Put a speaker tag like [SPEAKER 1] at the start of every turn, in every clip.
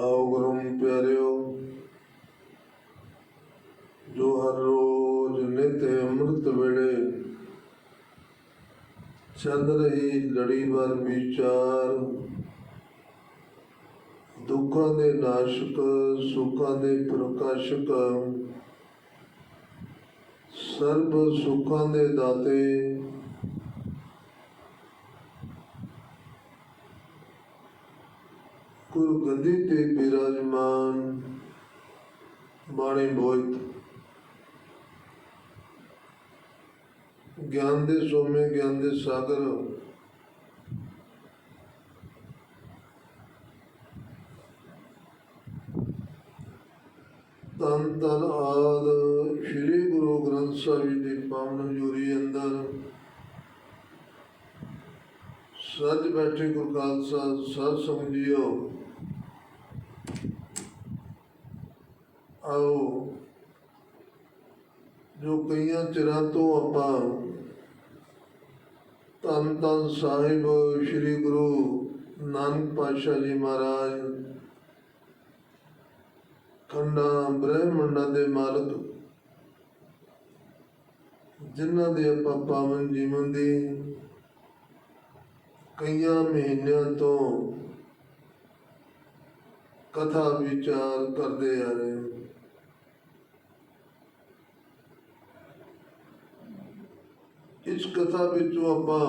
[SPEAKER 1] ਆਓ ਗੁਰੂ ਪਿਆਰਿਓ, ਜੋ ਹਰ ਰੋਜ਼ ਨਿਤ ਅੰਮ੍ਰਿਤ ਵੇਲੇ ਚੱਲ ਰਹੀ ਲੜੀਵਾਰ ਵਿਚਾਰ, ਦੁੱਖਾਂ ਦੇ ਨਾਸ਼ਕ, ਸੁੱਖਾਂ ਦੇ ਪ੍ਰਕਾਸ਼ਕ, ਸਰਬ ਸੁੱਖਾਂ ਦੇ ਦਾਤੇ ਗੁਰ ਗੱਦੀ ਤੇ ਬਿਰਾਜਮਾਨ ਬਾਣੀ ਬੋਇਤ ਗਿਆਨ ਦੇ ਸੋਮੇ, ਗਿਆਨ ਦੇ ਸਾਗਰ। ਤਨ ਤਨ ਆਦ ਸ੍ਰੀ ਗੁਰੂ ਗ੍ਰੰਥ ਸਾਹਿਬ ਜੀ ਦੀ ਪਾਵਨ ਹਜ਼ੂਰੀ ਅੰਦਰ ਸੱਚ ਬੈਠੇ ਗੁਰੂ ਖਾਲਸਾ ਸਤ ਸੰਗ ਆਓ। ਜੋ ਕਈਆਂ ਚਿਰਾਂ ਤੋਂ ਆਪਾਂ ਧੰਨ ਧੰਨ ਸਾਹਿਬ ਸ੍ਰੀ ਗੁਰੂ ਨਾਨਕ ਪਾਤਸ਼ਾਹ ਜੀ ਮਹਾਰਾਜ, ਖੰਡਾ ਬ੍ਰਹਮੰਡਾਂ ਦੇ ਮਾਲਕ, ਜਿਨ੍ਹਾਂ ਦੇ ਆਪਾਂ ਪਾਵਨ ਜੀਵਨ ਦੀ ਕਈਆਂ ਮਹੀਨਿਆਂ ਤੋਂ ਕਥਾ ਵਿਚਾਰ ਕਰਦੇ ਆ ਰਹੇ ਹਾਂ। ਇਸ ਕਥਾ ਵਿੱਚੋਂ ਆਪਾਂ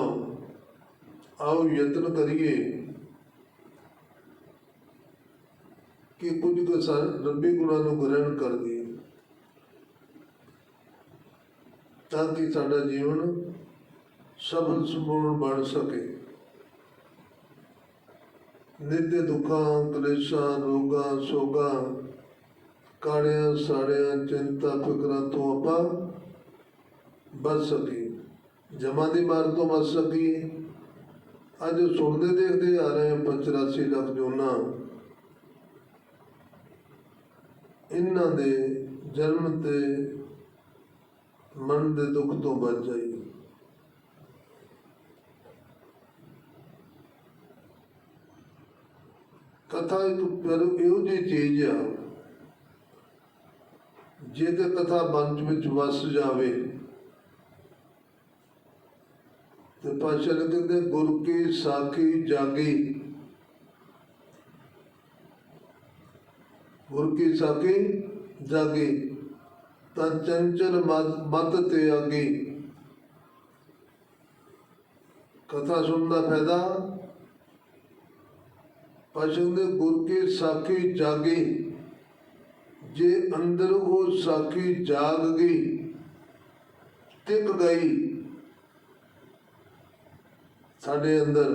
[SPEAKER 1] ਆਓ ਯਤਨ ਕਰੀਏ ਕਿ ਕੁਝ ਕੁ ਸਾ- ਰੱਬੀ ਗੁਣਾਂ ਨੂੰ ਗ੍ਰਹਿਣ ਕਰ ਲਈਏ ਤਾਂ ਕਿ ਸਾਡਾ ਜੀਵਨ ਸਫਲ ਸੰਪੂਰਨ ਬਣ ਸਕੇ ਨਿੱਤ ਦੁੱਖਾਂ ਕਲੇਸ਼ਾਂ ਰੋਗਾਂ ਸੋਗਾਂ ਕਾੜਿਆਂ ਸਾੜਿਆਂ ਚਿੰਤਾ ਫਿਕਰਾਂ ਤੋਂ ਆਪਾਂ ਬਚ ਸਕੀਏ ਜਮਾਂ ਦੀ ਮਾਰ ਤੋਂ ਬਚ ਸਕੀਏ ਅੱਜ ਸੁਣਦੇ ਦੇਖਦੇ ਆ ਰਹੇ ਹਾਂ 85 ਲੱਖ ਜੋਨਾ। ਇਹਨਾਂ ਦੇ ਜਨਮ ਤੇ ਮਨ ਦੇ ਦੁੱਖ ਤੋਂ ਬਚ ਜਾਈਏ ਕਥਾ ਇੱਕ ਪਰ ਇਹੋ ਜਿਹੀ ਚੀਜ਼ ਆ ਜੇ ਤੇ ਕਥਾ ਮਨ ਵਿੱਚ ਵਸ ਜਾਵੇ। ਤੇ ਪਾਸ਼ਾ ਨੇ ਕਹਿੰਦੇ ਗੁਰ ਕੀ ਸਾਖੀ ਜਾਗੀ। ਗੁਰ ਕੀ ਸਾਖੀ ਜਾਗੀ, ਤਾਂ ਚੰਚਲ ਮਤ ਤੇ ਆਗੀ। ਕਥਾ ਸੁਣਨ ਦਾ ਫਾਇਦਾ? ਪਾਸ਼ਾ ਦੇ ਗੁਰ ਕੀ ਸਾਖੀ ਜਾਗੀ, ਜੇ ਅੰਦਰ ਉਹ ਸਾਖੀ ਜਾਗ ਗਈ, ਟਿਕ ਗਈ ਸਾਡੇ ਅੰਦਰ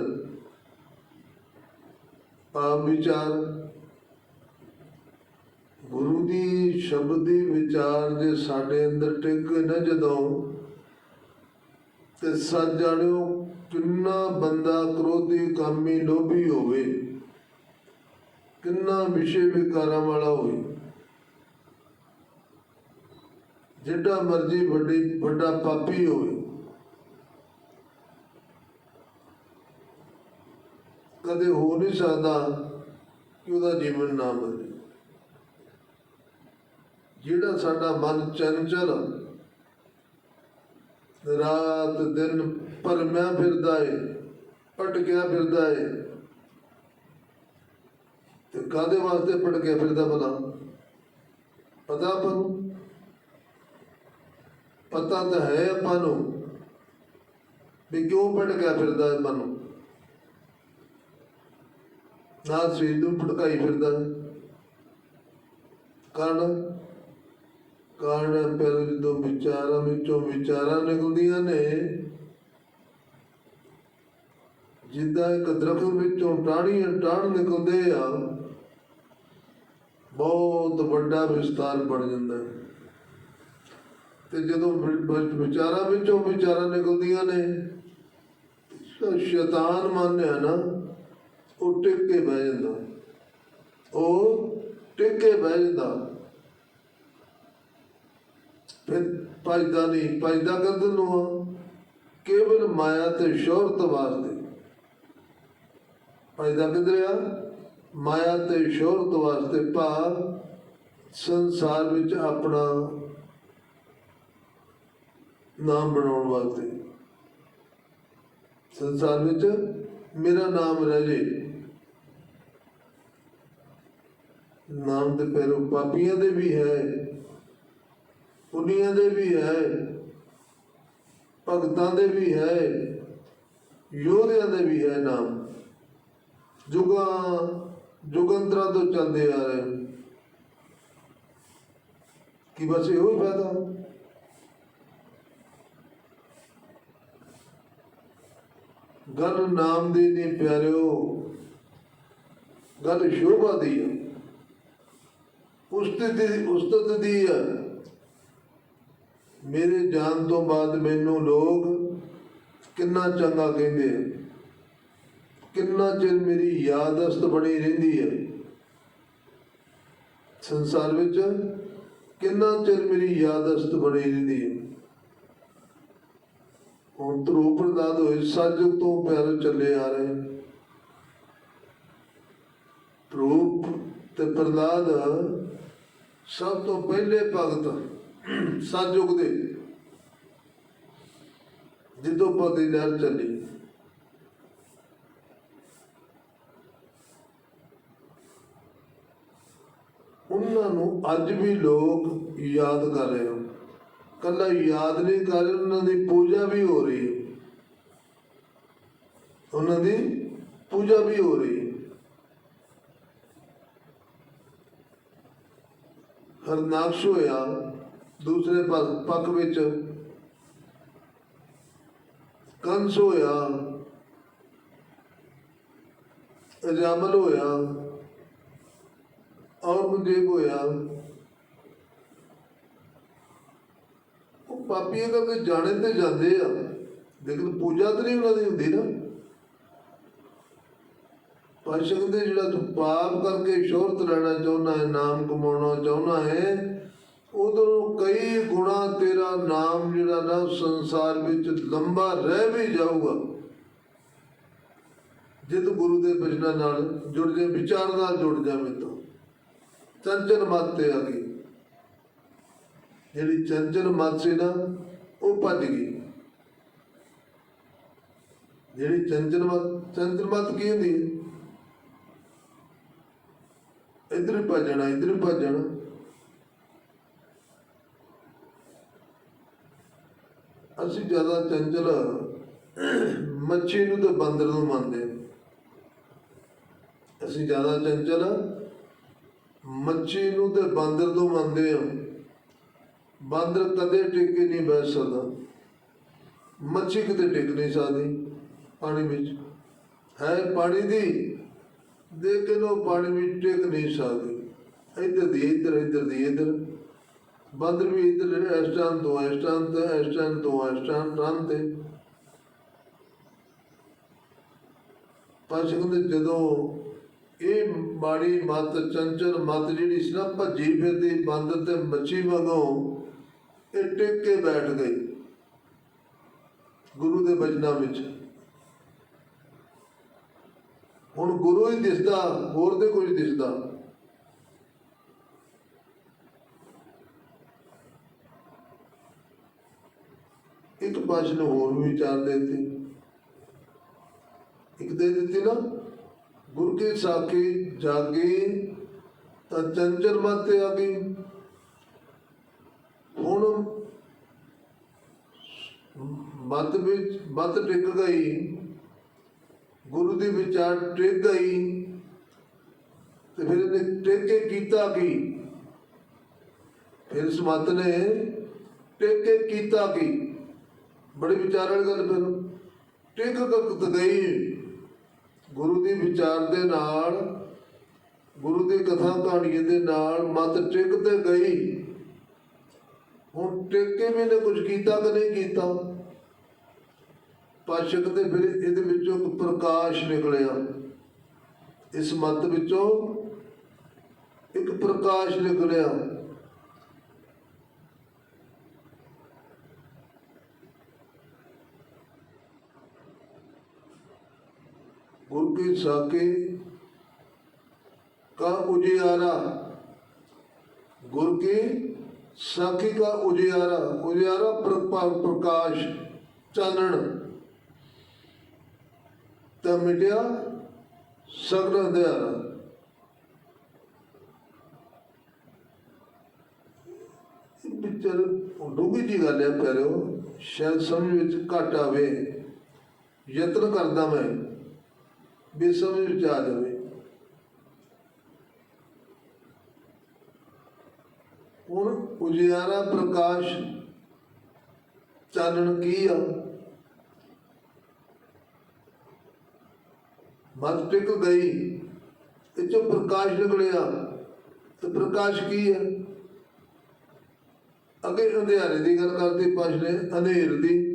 [SPEAKER 1] ਪਾਪ ਵਿਚਾਰ, ਗੁਰੂ ਦੀ ਸ਼ਬਦੀ ਵਿਚਾਰ ਜੇ ਸਾਡੇ ਅੰਦਰ ਟਿਕ ਨਾ ਜਦੋਂ, ਤੇ ਸੱਚ ਜਾਣਿਓ ਕਿੰਨਾ ਬੰਦਾ ਕ੍ਰੋਧੀ ਕਾਮੀ ਲੋਭੀ ਹੋਵੇ, ਕਿੰਨਾ ਵਿਸ਼ੇ ਵਿਕਾਰਾਂ ਵਾਲਾ ਹੋਵੇ। ਜਿੱਡਾ ਮਰਜ਼ੀ ਵੱਡੀ, ਵੱਡਾ ਪਾਪੀ ਹੋਵੇ ਕਦੇ ਹੋ ਨਹੀਂ ਸਕਦਾ ਕਿ ਉਹਦਾ ਜੀਵਨ ਨਾ ਬਦਲੇ। ਜਿਹੜਾ ਸਾਡਾ ਮਨ ਚੰਚਲ ਰਾਤ ਦਿਨ ਭਰਮਿਆ ਫਿਰਦਾ ਏ, ਭਟਕਿਆ ਫਿਰਦਾ ਏ, ਤੇ ਕਾਦੇ ਵਾਸਤੇ ਭਟਕਿਆ ਫਿਰਦਾ ਭਲਾ? ਪਤਾ ਆਪਾਂ ਪਤਾ ਤਾਂ ਹੈ ਆਪਾਂ ਨੂੰ ਵੀ ਕਿਉਂ ਭਟਕਿਆ ਫਿਰਦਾ ਹੈ ਮਨ? ਨੂੰ ਸਰੀਰ ਨੂੰ ਭਟਕਾਈ ਫਿਰਦਾ ਹੈ। ਕਾਰਨ ਕਾਰਨ ਪਰ ਜਦੋਂ ਵਿਚਾਰਾਂ ਵਿੱਚੋਂ ਵਿਚਾਰਾਂ ਨਿਕਲਦੀਆਂ ਨੇ ਜਿੱਦਾਂ ਇੱਕ ਦਰਖਤ ਵਿੱਚੋਂ ਟਾਹਣੀਆਂ ਟਾਹਣ ਨਿਕਲਦੇ ਆ, ਬਹੁਤ ਵੱਡਾ ਵਿਸਤਾਰ ਬਣ ਜਾਂਦਾ ਤੇ ਜਦੋਂ ਵਿਚਾਰਾਂ ਵਿੱਚੋਂ ਵਿਚਾਰਾਂ ਨਿਕਲਦੀਆਂ ਨੇ, ਤਾਂ ਸ਼ੈਤਾਨ ਮੰਨਿਆ ਨਾ ਉਹ ਟਿਕ ਕੇ ਬਹਿ ਜਾਂਦਾ। ਉਹ ਟਿਕ ਕੇ ਬਹਿ ਜਾਂਦਾ। ਫਿਰ ਭਜਦਾ ਨਹੀਂ ਭਜਦਾ ਕਰਦੇ ਨੂੰ ਆ ਕੇਵਲ ਮਾਇਆ ਤੇ ਸ਼ੋਹਰਤ ਵਾਸਤੇ। ਭਜਦਾ ਕਿੱਧਰ ਆ? ਮਾਇਆ ਤੇ ਸ਼ੋਹਰਤ ਵਾਸਤੇ ਭਾਵ ਸੰਸਾਰ ਵਿੱਚ ਆਪਣਾ ਨਾਮ ਬਣਾਉਣ ਵਾਸਤੇ। ਸੰਸਾਰ ਵਿੱਚ ਮੇਰਾ ਨਾਮ ਰਹਿ ਜੇ। ਨਾਮ ਦੇ ਪੈਰੋਂ ਪਾਪੀਆਂ ਦੇ ਵੀ ਹੈ, ਪੁੰਨੀਆਂ ਦੇ ਵੀ ਹੈ, ਭਗਤਾਂ ਦੇ ਵੀ ਹੈ, ਯੋਧਿਆਂ ਦੇ ਵੀ ਹੈ ਨਾਮ। ਜੁਗਾਂ, ਜੁਗੰਤਰਾਂ ਤੋਂ ਚੱਲਦੇ ਆ ਰਹੇ। ਕਿ ਬਸ ਇਹੋ ਹੀ ਫਾਇਦਾ? ਗੱਲ ਨਾਮ ਦੀ ਨਹੀਂ ਪਿਆਰਿਓ, ਗੱਲ ਸ਼ੋਭਾ ਦੀ ਹੈ ਉਸਤਤ ਦੀ ਉਸਤਤ ਦੀ ਹੈ ਮੇਰੇ ਜਾਣ ਤੋਂ ਬਾਅਦ ਮੈਨੂੰ ਲੋਕ ਕਿੰਨਾ ਚੰਗਾ ਕਹਿੰਦੇ ਆ। ਕਿੰਨਾ ਚਿਰ ਮੇਰੀ ਯਾਦਸਤ ਬਣੀ ਰਹਿੰਦੀ ਹੈ ਸੰਸਾਰ ਵਿੱਚ ਕਿੰਨਾ ਚਿਰ ਮੇਰੀ ਯਾਦਸਤ ਬਣੀ ਰਹਿੰਦੀ ਹੈ ਹੁਣ ਧਰੂ ਪ੍ਰਦਾਦ ਹੋਏ ਸੱਜ ਤੋਂ ਪਿਆਰੇ ਚੱਲੇ ਆ ਰਹੇ ਰੂਪ ਤੇ ਪ੍ਰਦਾਦ ਸਭ ਤੋਂ ਪਹਿਲੇ ਭਗਤ ਸਤਜੁਗ ਦੇ ਜਿੱਦੋਂ ਪਤੀ ਲਹਿਰ ਚੱਲੀ। ਉਹਨਾਂ ਨੂੰ ਅੱਜ ਵੀ ਲੋਕ ਯਾਦ ਕਰ ਰਹੇ ਹੋ ਕੱਲਾ ਯਾਦ ਨਹੀਂ ਕਰ ਰਹੇ, ਉਹਨਾਂ ਦੀ ਪੂਜਾ ਵੀ ਹੋ ਰਹੀ ਹੈ। ਉਹਨਾਂ ਦੀ ਪੂਜਾ ਵੀ ਹੋ ਰਹੀ ਹੈ ਹੋਇਆ ਦੂਸਰੇ ਪੱਖ ਵਿੱਚ ਕੰਸ ਹੋਇਆ ਅਜਾਮਲ ਹੋਇਆ, ਔਰੰਗਜ਼ੇਬ ਹੋਇਆ। ਉਹ ਪਾਪੀਆਂ ਕਰਕੇ ਜਾਣੇ ਤੇ ਜਾਂਦੇ ਆ, ਲੇਕਿਨ ਪੂਜਾ ਤਾਂ ਨਹੀਂ ਉਹਨਾਂ ਦੀ ਹੁੰਦੀ ਨਾ। ਪਾਸ਼ਾ ਕਹਿੰਦੇ ਜਿਹੜਾ ਤੂੰ ਪਾਪ ਕਰਕੇ ਸ਼ੋਹਰਤ ਲੈਣਾ ਚਾਹੁੰਦਾ ਹੈ, ਨਾਮ ਕਮਾਉਣਾ ਚਾਹੁੰਦਾ ਹੈ ਉਦੋਂ ਕਈ ਗੁਣਾ ਤੇਰਾ ਨਾਮ ਜਿਹੜਾ ਨਾ ਸੰਸਾਰ ਵਿੱਚ ਲੰਬਾ ਰਹਿ ਵੀ ਜਾਊਗਾ। ਜੇ ਤੂੰ ਗੁਰੂ ਦੇ ਬਚਨਾਂ ਨਾਲ ਜੁੜ ਜਾ, ਵਿਚਾਰ ਨਾਲ ਜੁੜ ਜਾਵੇਂ ਤਾਂ। ਚੰਚਲ ਮੱਤ ਤੇ ਆ ਗਈ। ਜਿਹੜੀ ਚੰਚਲ ਮੱਤ ਸੀ ਨਾ, ਉਹ ਭੱਜ ਗਈ। ਜਿਹੜੀ ਚੰਚਲ ਮਤ, ਚੰਚਲ ਮੱਤ ਕੀ ਹੁੰਦੀ ਹੈ? ਇੱਧਰ ਹੀ ਭੱਜਣਾ, ਇੱਧਰ ਹੀ ਭੱਜਣਾ। ਅਸੀਂ ਜ਼ਿਆਦਾ ਚੰਚਲ ਮੱਛੀ ਨੂੰ ਤੇ ਬਾਂਦਰ ਨੂੰ ਮੰਨਦੇ ਹਾਂ। ਅਸੀਂ ਜ਼ਿਆਦਾ ਚੰਚਲ ਮੱਛੀ ਨੂੰ ਤੇ ਬਾਂਦਰ ਤੋਂ ਮੰਨਦੇ ਹਾਂ। ਬਾਂਦਰ ਕਦੇ ਟਿਕ ਕੇ ਨਹੀਂ ਬੈਠ ਸਕਦਾ। ਮੱਛੀ ਕਿਤੇ ਟਿਕ ਨਹੀਂ ਸਕਦੀ ਪਾਣੀ ਵਿੱਚ। ਹੈ ਪਾਣੀ ਦੀ ਦੇਖ ਕੇ ਲੋ ਪਾਣੀ ਵਿੱਚ ਟਿਕ ਨਹੀਂ ਸਕਦੇ। ਇੱਧਰ ਦੀ ਇੱਧਰ ਇੱਧਰ ਦੀ ਇੱਧਰ। ਬਾਂਦਰ ਵੀ ਇੱਧਰ ਇਸ ਟਾਈਮ ਤੋਂ, ਇਸ ਟਾਈਮ ਤੇ, ਇਸ ਟਾਈਮ ਤੋਂ, ਇਸ ਟਾਈਮ ਤੇ। ਪਰ ਕਹਿੰਦੇ ਜਦੋਂ ਇਹ ਮਾੜੀ ਮਤ, ਚੰਚਲ ਮਤ ਜਿਹੜੀ ਸੀ ਨਾ, ਭੱਜੀ ਫਿਰਦੀ ਬਾਂਦਰ ਤੇ ਮੱਛੀ ਵਾਂਗੋਂ, ਇਹ ਟਿਕ ਕੇ ਬੈਠ ਗਈ। ਗੁਰੂ ਦੇ ਬਚਨਾਂ ਵਿੱਚ। ਹੁਣ ਗੁਰੂ ਹੀ ਦਿਸਦਾ, ਹੋਰ ਤੇ ਕੁਝ ਦਿਸਦਾ। ਇੱਕ ਪਾਸ਼ ਨੂੰ ਹੋਰ ਵੀ ਵਿਚਾਰ ਦੇ ਦਿੱਤੇ। ਇੱਕ ਦੇ ਦਿੱਤੀ ਨਾ, ਗੁਰ ਕੇ ਸਾਖੀ ਜਾਗੇ ਤਾਂ ਚੰਚਲ ਮਤ ਤੇ ਆ ਗਈ ਹੁਣ ਮਤ ਵਿੱਚ, ਮਤ ਟਿਕ ਗਈ। ਗੁਰੂ ਦੀ ਵਿਚਾਰ ਟਿਕ ਗਈ ਤੇ ਫਿਰ ਇਹਨੇ ਟਿਕ ਕੇ ਕੀਤਾ ਕੀ? ਫਿਰ ਇਸ ਮਤ ਨੇ ਟਿਕ ਕੇ ਕੀਤਾ ਕੀ? ਬੜੇ ਵਿਚਾਰ ਵਾਲੀ ਗੱਲ ਫਿਰ ਟਿਕ ਕਤ ਗਈ। ਗੁਰੂ ਦੀ ਵਿਚਾਰ ਦੇ ਨਾਲ, ਗੁਰੂ ਦੀ ਕਥਾ ਕਹਾਣੀਆਂ ਦੇ ਨਾਲ ਮਤ ਟਿਕ ਤੇ ਗਈ। ਹੁਣ ਟਿਕ ਕੇ ਵੀ ਨੇ ਕੁਝ ਕੀਤਾ ਕਿ ਨਹੀਂ ਕੀਤਾ? ਪਾਸ਼ਕ ਤੇ ਫਿਰ ਇਹਦੇ ਵਿੱਚੋਂ ਇੱਕ ਪ੍ਰਕਾਸ਼ ਨਿਕਲਿਆ। ਇਸ ਮਤ ਵਿੱਚੋਂ ਇੱਕ ਪ੍ਰਕਾਸ਼ ਨਿਕਲਿਆ। ਗੁਰ ਕੀ ਸਾਕੇ ਕਾ ਉਜਿਆਰਾ। ਗੁਰ ਕੀ ਸਾਖੀ ਕਾ ਉਜਿਆਰਾ। ਉਜਿਆਰਾ ਪ੍ਰਕਾਸ਼ ਚਾਨਣ। ਤਾਂ ਮਿਟਿਆ ਸਗਲ ਅੰਧਿਆਰਾ ਪਿੱਛੇ ਡੂੰਘੀ ਜੀ ਗੱਲ ਹੈ ਪਿਆਰਿਓ, ਸ਼ਾਇਦ ਸਮਝ ਵਿੱਚ ਘੱਟ ਆਵੇ। ਯਤਨ ਕਰਦਾ ਮੈਂ ਵੀ ਸਮਝ ਵਿੱਚ ਆ ਜਾਵੇ। ਹੁਣ ਉਜਿਆਰਾ ਪ੍ਰਕਾਸ਼ ਚਾਨਣ ਕੀ ਆ? ਮਤ ਟਿਕ ਗਈ ਇਹ ਚੋਂ ਪ੍ਰਕਾਸ਼ ਨਿਕਲਿਆ। ਤੇ ਪ੍ਰਕਾਸ਼ ਕੀ ਹੈ? ਅੱਗੇ ਅੰਧਿਆਰੇ ਦੀ ਗੱਲ ਕਰਦੇ ਪਾਛਲੇ ਹਨੇਰ ਦੀ।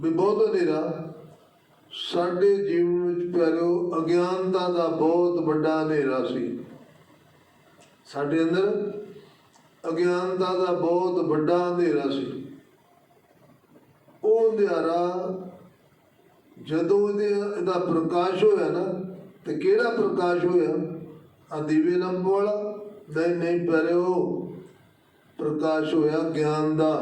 [SPEAKER 1] ਵੀ ਬਹੁਤ ਹਨੇਰਾ। ਸਾਡੇ ਜੀਵਨ ਵਿੱਚ ਪਿਆਰਿਓ, ਅਗਿਆਨਤਾ ਦਾ ਬਹੁਤ ਵੱਡਾ ਹਨੇਰਾ ਸੀ। ਸਾਡੇ ਅੰਦਰ ਅਗਿਆਨਤਾ ਦਾ ਬਹੁਤ ਵੱਡਾ ਹਨੇਰਾ ਸੀ। ਉਹ ਹਨੇਰਾ ਜਦੋਂ ਇਹਦੇ ਇਹਦਾ ਪ੍ਰਕਾਸ਼ ਹੋਇਆ ਨਾ, ਤੇ ਕਿਹੜਾ ਪ੍ਰਕਾਸ਼ ਹੋਇਆ? ਆ ਦੀਵੇ ਲੰਬ ਵਾਲਾ? ਨਹੀਂ ਨਹੀਂ ਉਹ ਪ੍ਰਕਾਸ਼ ਹੋਇਆ ਗਿਆਨ ਦਾ।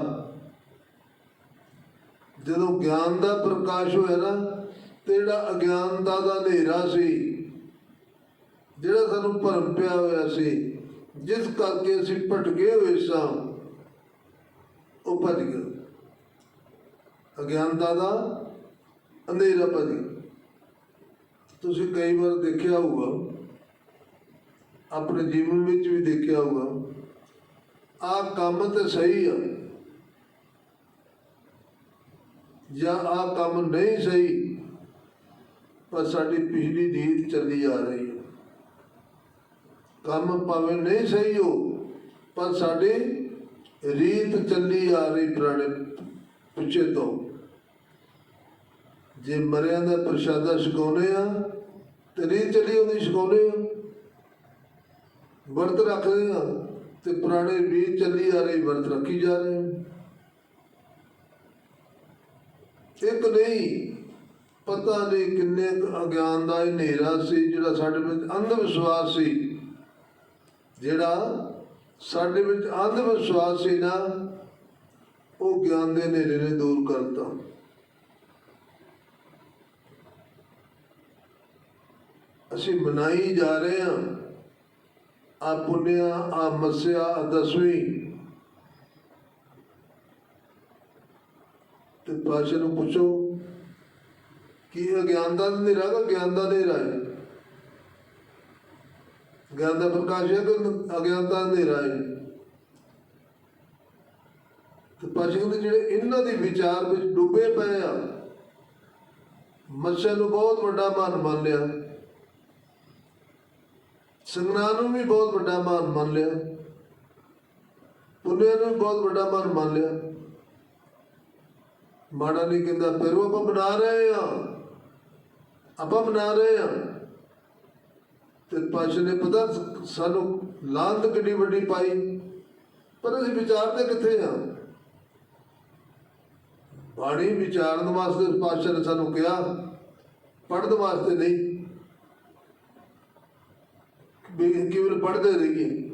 [SPEAKER 1] ਜਦੋਂ ਗਿਆਨ ਦਾ ਪ੍ਰਕਾਸ਼ ਹੋਇਆ ਨਾ, ਤੇ ਜਿਹੜਾ ਅਗਿਆਨਤਾ ਦਾ ਹਨੇਰਾ ਸੀ, ਜਿਹੜਾ ਸਾਨੂੰ ਭਰਮ ਪਿਆ ਹੋਇਆ ਸੀ, ਜਿਸ ਕਰਕੇ ਅਸੀਂ ਭਟਕੇ ਹੋਏ ਸਾਂ, ਉਹ ਭੱਜ ਗਿਆ। ਅਗਿਆਨਤਾ ਦਾ ਅੰਧੇਰਾ ਭੱਜ ਗਿਆ ਤੁਸੀਂ ਕਈ ਵਾਰ ਦੇਖਿਆ ਹੋਊਗਾ ਆਪਣੇ ਜੀਵਨ ਵਿੱਚ ਵੀ ਦੇਖਿਆ ਹੋਊਗਾ ਆਹ ਕੰਮ ਤੇ ਸਹੀ ਆ ਜਾਂ ਆਹ ਕੰਮ ਨਹੀਂ ਸਹੀ ਪਰ ਸਾਡੀ ਪਿਛਲੀ ਰੀਤ ਚੱਲੀ ਆ ਰਹੀ ਹੈ ਕੰਮ ਭਾਵੇਂ ਨਹੀਂ ਸਹੀ ਹੋ ਪਰ ਸਾਡੀ ਰੀਤ ਚੱਲੀ ਆ ਰਹੀ ਪੁਰਾਣੇ ਪਿੱਛੇ ਤੋਂ ਜੇ ਮਰਿਆਂ ਦਾ ਪ੍ਰਸ਼ਾਦਾ ਛਕਾਉਂਦੇ ਆ, ਤੇ ਰੀਤ ਚੱਲੀ ਉਹਦੀ ਛਕਾਉਂਦੇ ਆ। ਵਰਤ ਰੱਖਦੇ ਆ, ਤੇ ਪੁਰਾਣੇ ਰੀਤ ਚੱਲੀ ਆ ਰਹੀ, ਵਰਤ ਰੱਖੀ ਜਾ ਰਹੇ। ਇੱਕ ਨਹੀਂ, ਪਤਾ ਨਹੀਂ ਕਿੰਨੇ ਕੁ ਅਗਿਆਨ ਦਾ ਇਹ ਹਨੇਰਾ ਸੀ, ਜਿਹੜਾ ਸਾਡੇ ਵਿੱਚ ਅੰਧ ਵਿਸ਼ਵਾਸ ਸੀ। ਜਿਹੜਾ ਸਾਡੇ ਵਿੱਚ ਅੰਧ ਵਿਸ਼ਵਾਸ ਸੀ ਨਾ, ਉਹ ਗਿਆਨ ਦੇ ਹਨੇਰੇ ਨੇ ਦੂਰ ਕਰਤਾ। ਅਸੀਂ ਮਨਾਈ ਜਾ ਰਹੇ ਹਾਂ। ਆ ਪੁੰਨਿਆ, ਆ ਮਸਿਆ, ਆ ਦਸਵੀਂ। ਤੇ ਪਾਸ਼ਾ ਨੂੰ ਪੁੱਛੋ, ਕੀ ਇਹ ਗਿਆਨ ਦਾ ਹਨੇਰਾ ਕਿ ਗਿਆਨ ਦਾ ਹਨੇਰਾ ਹੈ ਗਿਆਨ ਦਾ ਪ੍ਰਕਾਸ਼ ਹੈ ਕਿ ਅਗਿਆਨ ਦਾ ਹਨੇਰਾ ਹੈ ਤੇ ਪਾਸ਼ਾ ਕਹਿੰਦੇ, ਜਿਹੜੇ ਇਹਨਾਂ ਦੇ ਵਿਚਾਰ ਵਿੱਚ ਡੁੱਬੇ ਪਏ ਆ ਮੱਛਰ ਨੂੰ ਬਹੁਤ ਵੱਡਾ ਮਾਨ ਮੰਨ ਲਿਆ। ਸੰਗਨਾ ਨੂੰ ਵੀ ਬਹੁਤ ਵੱਡਾ ਮਾਨ ਮੰਨ ਲਿਆ। ਪੁੰਨਿਆ ਨੂੰ ਵੀ ਬਹੁਤ ਵੱਡਾ ਮਾਨ ਮੰਨ ਲਿਆ। ਮਾੜਾ ਨਹੀਂ ਕਹਿੰਦਾ, ਫਿਰ ਉਹ ਆਪਾਂ ਬਣਾ ਰਹੇ ਆ ਆਪਾਂ ਬਣਾ ਰਹੇ ਆ ਤੇ ਪਾਸ਼ਾ ਨੇ ਪਤਾ ਸਾਨੂੰ ਲਾਂਤ ਕਿੰਨੀ ਵੱਡੀ ਪਾਈ। ਪਰ ਅਸੀਂ ਵਿਚਾਰਦੇ ਕਿੱਥੇ ਆ ਬਾਣੀ ਵਿਚਾਰਨ ਵਾਸਤੇ ਪਾਸ਼ਾ ਨੇ ਸਾਨੂੰ ਕਿਹਾ, ਪੜ੍ਹਨ ਵਾਸਤੇ ਨਹੀਂ। ਕੇਵਲ ਪੜ੍ਹਦੇ ਰਹੀਏ।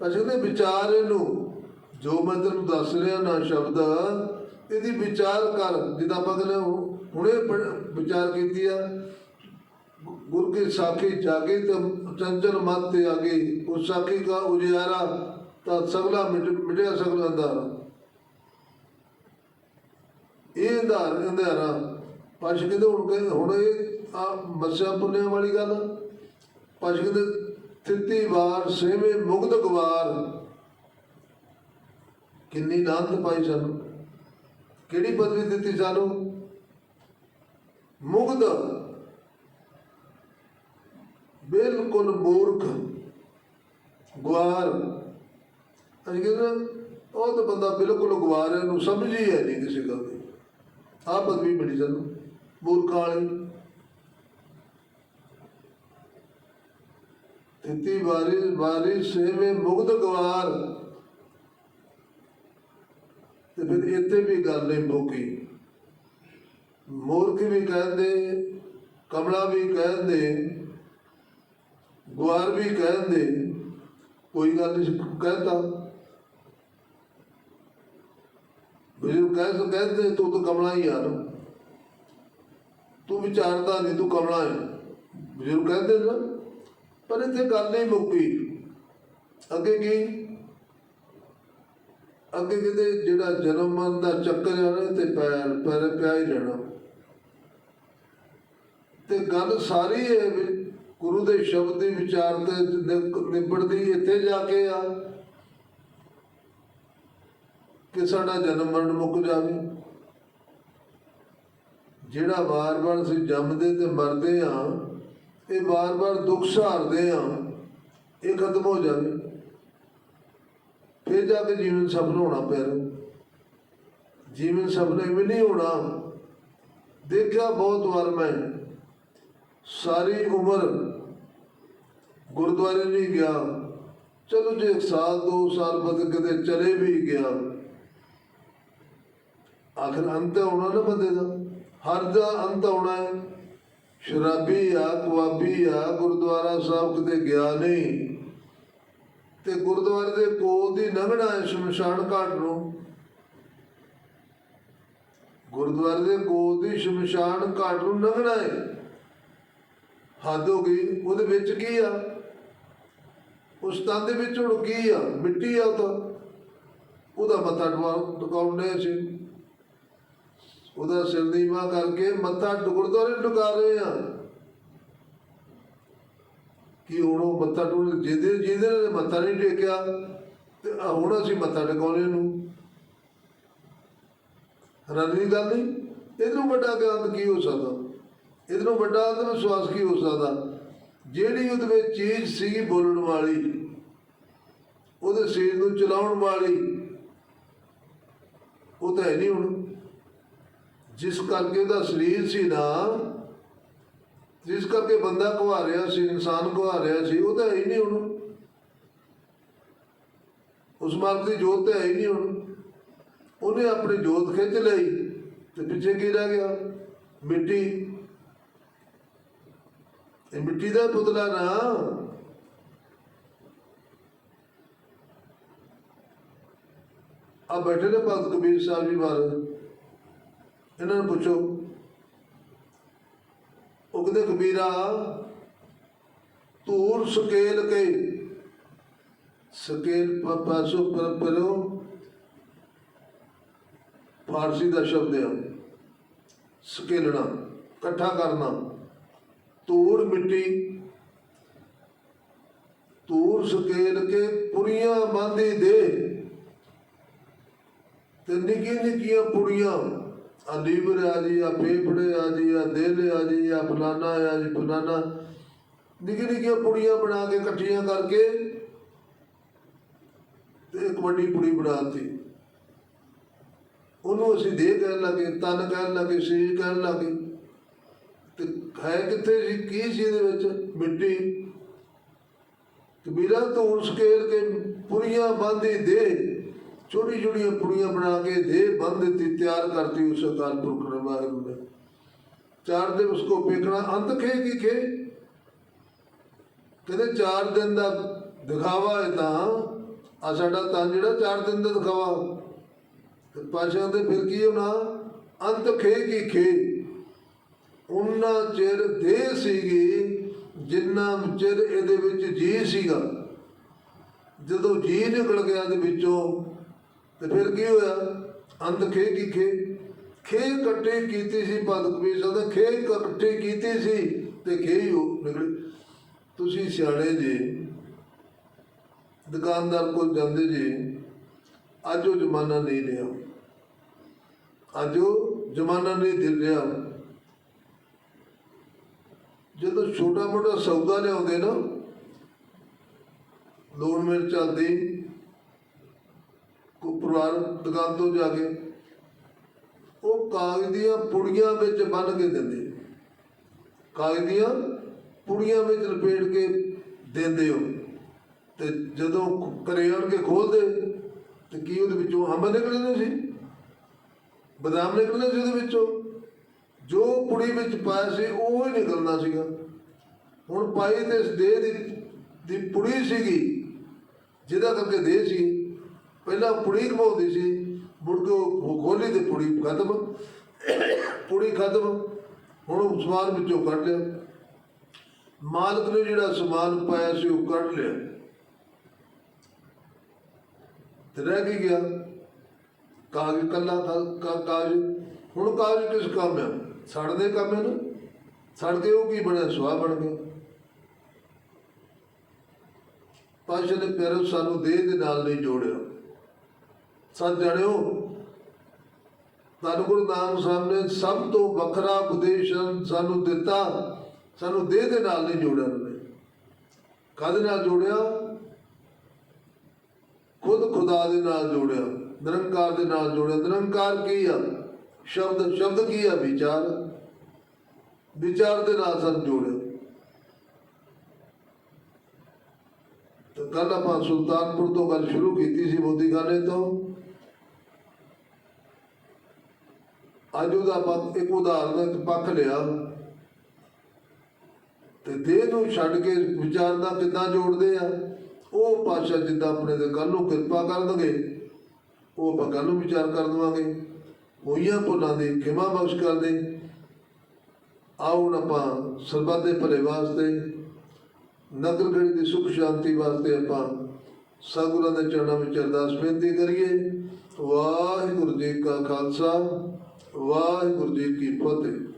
[SPEAKER 1] ਪਾਸ਼ਾ ਨੇ ਵਿਚਾਰ ਇਹਨੂੰ ਜੋ ਮੈਂ ਤੈਨੂੰ ਦੱਸ ਰਿਹਾ ਨਾ ਸ਼ਬਦ, ਇਹਦੀ ਵਿਚਾਰ ਕਰ, ਜਿੱਦਾਂ ਆਪਾਂ ਕਹਿੰਦੇ ਹੁਣੇ ਵਿਚਾਰ ਕੀਤੀ ਆ। ਗੁਰ ਕੇ ਸਾਖੀ ਜਾਗੇ ਤੇ ਚੰਚਲ ਮਤ ਤੇ ਆਗੇ। ਉਸ ਸਾਖੀ ਦਾ ਉਜਿਆਰਾ ਤਾਂ ਸਗਲਾ ਮਿਟ, ਮਿਟਿਆ ਸਗਲਾ ਅੰਧਾਰਾ। ਇਹ ਅੰਧਾਰ, ਅੰਧਾਰਾ। ਪਾਸ਼ ਕਹਿੰਦੇ ਹੁਣ ਹੁਣ ਇਹ ਆ ਮੱਸਿਆ ਪੁੰਨਿਆ ਵਾਲੀ ਗੱਲ ਪਾਸ਼ ਕਹਿੰਦੇ ਤਿੱਤੀ ਵਾਰ, ਸੇਵੇਂ ਮੁਗਧ ਗਵਾਰ। ਕਿੰਨੀ ਲਾਂਤ ਪਾਈ ਸਾਨੂੰ। ਕਿਹੜੀ ਪਦਵੀ ਦਿੱਤੀ ਸਾਨੂੰ? ਮੁਗਧ ਬਿਲਕੁਲ ਮੂਰਖ। ਗਵਾਰ। ਅਸੀਂ ਕਹਿੰਦੇ ਉਹ ਤਾਂ ਬੰਦਾ ਬਿਲਕੁਲ ਗਵਾਰ ਹੈ ਉਹਨੂੰ ਸਮਝ ਹੀ ਹੈ ਨਹੀਂ ਕਿਸੇ ਗੱਲ ਦੀ। ਆਹ ਪਦਵੀ ਮਿਲੀ ਸਾਨੂੰ, ਮੂਰਖਾਂ ਵਾਲੀ। ਤਿੱਤੀ ਵਾਰੀ ਵਾਰੀ ਸੇਵੇ ਮੁਗਧ ਗਵਾਰ। ਤੇ ਫਿਰ ਇੱਥੇ ਵੀ ਗੱਲ ਨਹੀਂ ਮੁੱਕੀ। ਮੂਰਖ ਵੀ ਕਹਿੰਦੇ, ਕਮਲਾ ਵੀ ਕਹਿੰਦੇ, ਗੁਆਰ ਵੀ ਕਹਿੰਦੇ, ਕੋਈ ਗੱਲ ਨਹੀਂ ਕਹਿੰਦਾ ਬਜ਼ੁਰਗ ਕਹਿ ਕਹਿੰਦੇ, ਤੂੰ ਤਾਂ ਕਮਲਾ ਹੀ ਯਾਰ ਤੂੰ ਵਿਚਾਰਦਾ ਨਹੀਂ, ਤੂੰ ਕਮਲਾ ਹੈ। ਬਜ਼ੁਰਗ ਕਹਿੰਦੇ ਨਾ ਪਰ ਇੱਥੇ ਗੱਲ ਨਹੀਂ ਮੁੱਕੀ। ਅੱਗੇ ਕੀ? ਅੱਗੇ ਕਿਤੇ ਜਿਹੜਾ ਜਨਮ ਮਰਨ ਦਾ ਚੱਕਰ ਆ ਨਾ, ਤੇ ਪੈਰ ਪੈਰ ਪਿਆ ਹੀ ਰਹਿਣਾ। ਤੇ ਗੱਲ ਸਾਰੀ ਹੈ ਵੀ ਗੁਰੂ ਦੇ ਸ਼ਬਦ ਦੀ ਵਿਚਾਰ ਤੇ ਨਿਬੜਦੀ ਇੱਥੇ ਜਾ ਕੇ ਆ ਕਿ ਸਾਡਾ ਜਨਮ ਮਰਨ ਮੁੱਕ ਜਾਵੇ। ਜਿਹੜਾ ਵਾਰ-ਵਾਰ ਅਸੀਂ ਜੰਮਦੇ ਤੇ ਮਰਦੇ ਆ ਇਹ ਵਾਰ-ਵਾਰ ਦੁੱਖ ਸਹਾਰਦੇ ਆ, ਇਹ ਖਤਮ ਹੋ ਜਾਵੇ। ਫਿਰ ਜਾ ਕੇ ਜੀਵਨ ਸਫਲ ਹੋਣਾ ਪਿਆ। ਜੀਵਨ ਸਫਲ ਐਵੇਂ ਨਹੀਂ ਹੋਣਾ। ਦੇਖਿਆ ਬਹੁਤ ਵਾਰ ਮੈਂ, ਸਾਰੀ ਉਮਰ ਗੁਰਦੁਆਰੇ ਨਹੀਂ ਗਿਆ। ਚਲੋ ਜੇ ਇੱਕ ਸਾਲ, ਦੋ ਸਾਲ ਬਦ ਕਦੇ ਚਲੇ ਵੀ ਗਿਆ। ਆਖਰ ਅੰਤ ਆਉਣਾ ਨਾ ਬੰਦੇ ਦਾ। ਹਰ ਦਾ ਅੰਤ ਆਉਣਾ ਹੈ। ਸ਼ਰਾਬੀ ਆ ਕੁਆਬੀ ਆ, ਗੁਰਦੁਆਰਾ ਸਾਹਿਬ ਕਿਤੇ ਗਿਆ ਨਹੀਂ। ਤੇ ਗੁਰਦੁਆਰੇ ਦੇ ਕੋਲ ਦੀ ਲੰਘਣਾ ਹੈ ਸ਼ਮਸ਼ਾਨ ਘਾਟ ਨੂੰ। ਗੁਰਦੁਆਰੇ ਦੇ ਕੋਲ ਦੀ ਸ਼ਮਸ਼ਾਨ ਘਾਟ ਨੂੰ ਲੰਘਣਾ ਹੈ। ਹੱਦ ਹੋ ਗਈ, ਉਹਦੇ ਵਿੱਚ ਕੀ ਆ? ਉਸ ਤਨ ਦੇ ਵਿੱਚ ਹੁਣ ਕੀ ਆ? ਮਿੱਟੀ ਆ ਉਹ ਤਾਂ। ਉਹਦਾ ਮੱਥਾ ਟਵਾ- ਟਿਕਾਉਂਦੇ ਸੀ। ਉਹਦਾ ਸਿਰ ਨੀਵਾਂ ਕਰਕੇ ਮੱਥਾ ਗੁਰਦੁਆਰੇ ਨਹੀਂ ਟੁਕਾ ਰਹੇ ਆ। ਕਿ ਹੁਣ ਉਹ ਮੱਥਾ ਟੁਕ ਜਿਹਦੇ ਜਿਹਦੇ ਨੇ ਮੱਥਾ ਨਹੀਂ ਟੇਕਿਆ, ਤੇ ਹੁਣ ਅਸੀਂ ਮੱਥਾ ਟਿਕਾਉਣੇ ਨੂੰ ਹੈਰਾਨੀ ਦੀ ਗੱਲ ਨਹੀਂ ਇਹਨੂੰ ਵੱਡਾ ਗਿਆਨ ਕੀ ਹੋ ਸਕਦਾ? ਇਹਨੂੰ ਵੱਡਾ ਅੰਧ ਵਿਸ਼ਵਾਸ ਕੀ ਹੋ ਸਕਦਾ? ਜਿਹੜੀ ਉਹਦੇ ਵਿੱਚ ਚੀਜ਼ ਸੀ ਬੋਲਣ ਵਾਲੀ, ਉਹਦੇ ਸਰੀਰ ਨੂੰ ਚਲਾਉਣ ਵਾਲੀ, ਉਹ ਤਾਂ ਹੈ ਨਹੀਂ ਹੁਣ। ਜਿਸ ਕਰਕੇ ਉਹਦਾ ਸਰੀਰ ਸੀ ਨਾ, ਜਿਸ ਕਰਕੇ ਬੰਦਾ ਘਵਾ ਰਿਹਾ ਸੀ, ਇਨਸਾਨ ਘਵਾ ਰਿਹਾ ਸੀ, ਉਹ ਤਾਂ ਹੈ ਹੀ ਨਹੀਂ ਹੁਣ। ਉਸ ਮਾਰਗ ਦੀ ਜੋਤ ਤਾਂ ਹੈ ਹੀ ਨਹੀਂ ਹੁਣ। ਉਹਨੇ ਆਪਣੀ ਜੋਤ ਖਿੱਚ ਲਈ ਤੇ ਪਿੱਛੇ ਕੀ ਰਹਿ ਗਿਆ? ਮਿੱਟੀ। ਇਹ ਮਿੱਟੀ ਦਾ ਪੁਤਲਾ ਨਾ। ਆ ਬੈਠੇ ਨੇ ਭਗਤ ਕਬੀਰ ਸਾਹਿਬ ਜੀ ਮਹਾਰਾਜ। ਇਹਨਾਂ ਨੂੰ ਪੁੱਛੋ। ਉਹ ਕਹਿੰਦੇ, ਕਬੀਰਾ ਤੂਰ ਸਕੇਲ ਕੇ, ਸਕੇਲ ਪ- ਪਰ, ਪਰੋ ਫਾਰਸੀ ਦਾ ਸ਼ਬਦ ਹੈ ਸਕੇਲਣਾ, ਇਕੱਠਾ ਕਰਨਾ। ਤੂੜ ਮਿੱਟੀ ਤੂੜ ਸਕੇਲ ਕੇ ਪੁਰੀਆਂ ਮੰਦੀ ਦੇ। ਤੇ ਨਿੱਕੀ ਨਿੱਕੀਆਂ ਪੁੜੀਆਂ ਆ ਲੀਵਰ ਆ ਜੀ ਆ ਫੇਫੜੇ ਆ ਜੀ ਆ ਦਿਲ ਆ ਜੀ ਆ ਫਲਾਨਾ ਆ ਜੀ ਫਲਾਨਾ। ਨਿੱਕੀ ਨਿੱਕੀਆਂ ਪੁੜੀਆਂ ਬਣਾ ਕੇ ਇਕੱਠੀਆਂ ਕਰਕੇ ਤੇ ਇੱਕ ਵੱਡੀ ਪੁੜੀ ਬਣਾਤੀ ਉਹਨੂੰ ਅਸੀਂ ਦੇਹ ਕਹਿਣ ਲੱਗੇ, ਤਨ ਕਹਿਣ ਲੱਗੇ, ਸਰੀਰ ਕਹਿਣ ਲੱਗੇ। ਤੇ ਹੈ ਕਿੱਥੇ ਸੀ, ਕੀ ਸੀ ਇਹਦੇ ਵਿੱਚ? ਮਿੱਟੀ। ਕਬੀਰਾ ਤੋਂ ਸਕੇਲ ਕੇ ਪੁਰੀਆਂ ਬੰਦੀ ਦੇ ਛੋਟੀ ਛੋਟੀਆਂ ਪੁੜੀਆਂ ਬਣਾ ਕੇ ਦੇਹ ਬੰਦ ਦਿੱਤੀ, ਤਿਆਰ ਕਰਤੀ ਉਸ ਅਕਾਲ ਪੁਰਖ ਨੇ ਵਾਹਿਗੁਰੂ ਨੇ। ਚਾਰ ਦਿਨ ਉਸਕੋ ਪੇਕਣਾ, ਅੰਤ ਖੇ ਕੀ ਖੇ? ਕਹਿੰਦੇ ਚਾਰ ਦਿਨ ਦਾ ਦਿਖਾਵਾ ਹੈ ਤਾਂ, ਆ ਸਾਡਾ ਤਾਂ ਜਿਹੜਾ ਚਾਰ ਦਿਨ ਦਾ ਦਿਖਾਵਾ। ਤੇ ਪਾਸ਼ਾ ਦੇ ਫਿਰ ਕੀ ਹੋਣਾ? ਅੰਤ ਖੇ ਕੀ ਖੇ? ਉਹਨਾਂ ਚਿਰ ਦੇਹ ਸੀਗੀ, ਜਿੰਨਾ ਚਿਰ ਇਹਦੇ ਵਿੱਚ ਜੀ ਸੀਗਾ। ਜਦੋਂ ਜੀ ਨਿਕਲ ਗਿਆ ਦੇ ਵਿੱਚੋਂ ਤੇ ਫਿਰ ਕੀ ਹੋਇਆ? ਅੰਤ ਖੇ ਕੀ ਖੇ? ਖੇ ਇਕੱਠੇ ਕੀਤੀ ਸੀ ਪਦ ਕਬੀਰ ਸਾਹਿਬ ਖੇ ਇਕੱਠੇ ਕੀਤੀ ਸੀ ਤੇ ਖੇ ਹੀ ਉਹ ਨਿਕਲੀ। ਤੁਸੀਂ ਸਿਆਣੇ ਜੀ, ਦੁਕਾਨਦਾਰ ਕੋਲ ਜਾਂਦੇ ਜੀ, ਅੱਜ ਉਹ ਜ਼ਮਾਨਾ ਨਹੀਂ ਰਿਹਾ। ਅੱਜ ਉਹ ਜ਼ਮਾਨਾ ਨਹੀਂ ਦਿਲ ਰਿਹਾ। ਜਦੋਂ ਛੋਟਾ ਮੋਟਾ ਸੌਦਾ ਲਿਆਉਂਦੇ ਨਾ ਲੋਨ ਮਿਰਚ ਚੱਲਦੀ ਕੋ ਪਰਿਵਾਰ ਦੁਕਾਨ ਤੋਂ ਜਾ ਕੇ ਉਹ ਕਾਗਜ਼ ਦੀਆਂ ਪੁੜੀਆਂ ਵਿੱਚ ਬੰਨ ਕੇ ਦਿੰਦੇ। ਕਾਗਜ਼ ਦੀਆਂ ਪੁੜੀਆਂ ਵਿੱਚ ਲਪੇਟ ਕੇ ਦਿੰਦੇ ਹੋ ਤੇ ਜਦੋਂ ਘਰੇ ਆਣ ਕੇ ਖੋਲਦੇ, ਤੇ ਕੀ ਉਹਦੇ ਵਿੱਚੋਂ ਅੰਬ ਨਿਕਲਦੇ ਸੀ ਬਦਾਮ ਨਿਕਲਦੇ ਸੀ ਉਹਦੇ ਵਿੱਚੋਂ? ਜੋ ਪੁੜੀ ਵਿੱਚ ਪਾਇਆ ਸੀ, ਉਹ ਹੀ ਨਿਕਲਣਾ ਸੀਗਾ। ਹੁਣ ਪਾਈ ਤੇ ਇਸ ਦੇਹ ਦੀ ਦੀ ਪੁੜੀ ਸੀਗੀ, ਜਿਹਦਾ ਕਰਕੇ ਦੇਹ ਸੀ ਪਹਿਲਾਂ ਪੁੜੀ ਘਮਾਉਂਦੀ ਸੀ, ਮੁੜ ਕੇ ਉਹ ਖੋਲੀ ਤੇ ਪੁੜੀ ਖਤਮ। ਪੁੜੀ ਖਤਮ, ਹੁਣ ਸਮਾਨ ਵਿੱਚੋਂ ਕੱਢ ਲਿਆ। ਮਾਲਕ ਨੇ ਜਿਹੜਾ ਸਮਾਨ ਪਾਇਆ ਸੀ, ਉਹ ਕੱਢ ਲਿਆ। ਤੇ ਰਹਿ ਕੀ ਗਿਆ? ਕਾਗਜ਼, ਕੱਲਾ ਕਾਗਜ਼। ਹੁਣ ਕਾਗਜ਼ ਕਿਸ ਕੰਮ ਹੈ ਸੜਦੇ ਕੰਮ ਹੈ ਨਾ। ਸੜਦੇ ਉਹ ਕੀ ਬਣਿਆ? ਸੁਆਹ ਬਣ ਗਿਆ। ਪਾਸ਼ਾ ਨੇ ਪਿਆਰੋ ਸਾਨੂੰ ਦੇਹ ਦੇ ਨਾਲ ਨਹੀਂ ਜੋੜਿਆ। ਸੱਚ ਜਾਣਿਓ ਧੰਨ ਗੁਰੂ ਨਾਨਕ ਸਾਹਿਬ ਨੇ ਸਭ ਤੋਂ ਵੱਖਰਾ ਉਪਦੇਸ਼ ਸਾਨੂੰ ਦਿੱਤਾ, ਸਾਨੂੰ ਦੇਹ ਦੇ ਨਾਲ ਨਹੀਂ ਜੋੜਿਆ ਉਹਨੇ। ਕਾਹਦੇ ਨਾਲ ਜੋੜਿਆ? ਖੁਦ ਖੁਦਾ ਦੇ ਨਾਲ ਜੋੜਿਆ, ਨਿਰੰਕਾਰ ਦੇ ਨਾਲ ਜੋੜਿਆ। ਨਿਰੰਕਾਰ ਕੀ ਆ? ਸ਼ਬਦ ਸ਼ਬਦ ਕੀ ਆ? ਵਿਚਾਰ। ਵਿਚਾਰ ਦੇ ਨਾਲ ਸਾਨੂੰ ਜੋੜਿਆ। ਤਾਂ ਕੱਲ ਆਪਾਂ ਸੁਲਤਾਨਪੁਰ ਤੋਂ ਗੱਲ ਸ਼ੁਰੂ ਕੀਤੀ ਸੀ ਮੋਦੀਖਾਨੇ ਤੋਂ। ਅੱਜ ਉਹਦਾ ਆਪਾਂ ਇੱਕ ਉਦਾਹਰਨ ਇੱਕ ਪੱਖ ਲਿਆ। ਤੇ ਦੇਹ ਨੂੰ ਛੱਡ ਕੇ ਵਿਚਾਰ ਦਾ ਕਿੱਦਾਂ ਜੋੜਦੇ ਆ, ਉਹ ਪਾਸ਼ਾ ਜਿੱਦਾਂ ਆਪਣੇ ਤੇ ਕੱਲ ਨੂੰ ਕਿਰਪਾ ਕਰ ਦਗੇ ਉਹ ਆਪਾਂ ਕੱਲ ਨੂੰ ਵਿਚਾਰ ਕਰ ਦਵਾਂਗੇ। ਹੋਈਆਂ ਭੁੱਲਾਂ ਦੀ ਖਿਮਾ ਬਖਸ਼ ਕਰ ਦੇ ਆਓ ਹੁਣ ਆਪਾਂ ਸਰਬੱਤ ਦੇ ਭਲੇ ਵਾਸਤੇ, ਨਗਰ ਗੜੀ ਦੀ ਸੁਖ ਸ਼ਾਂਤੀ ਵਾਸਤੇ ਆਪਾਂ ਸਤਿਗੁਰਾਂ ਦੇ ਚਰਨਾਂ ਵਿੱਚ ਅਰਦਾਸ ਬੇਨਤੀ ਕਰੀਏ। ਵਾਹਿਗੁਰੂ ਜੀ ਕਾ ਖਾਲਸਾ। ਵਾਹਿਗੁਰੂ ਜੀ ਕੀ ਫਤਿਹ।